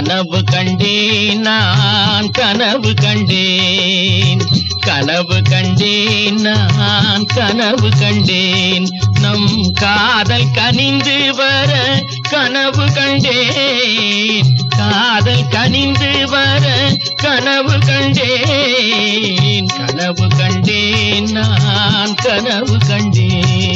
கனவு கண்டேன் நான் கனவு கண்டேன். கனவு கண்டேன் நான் கனவு கண்டேன். நம் காதல் கனிந்து வர கனவு கண்டேன். காதல் கனிந்து வர கனவு கண்டேன். கனவு கண்டேன் நான் கனவு கண்டேன்.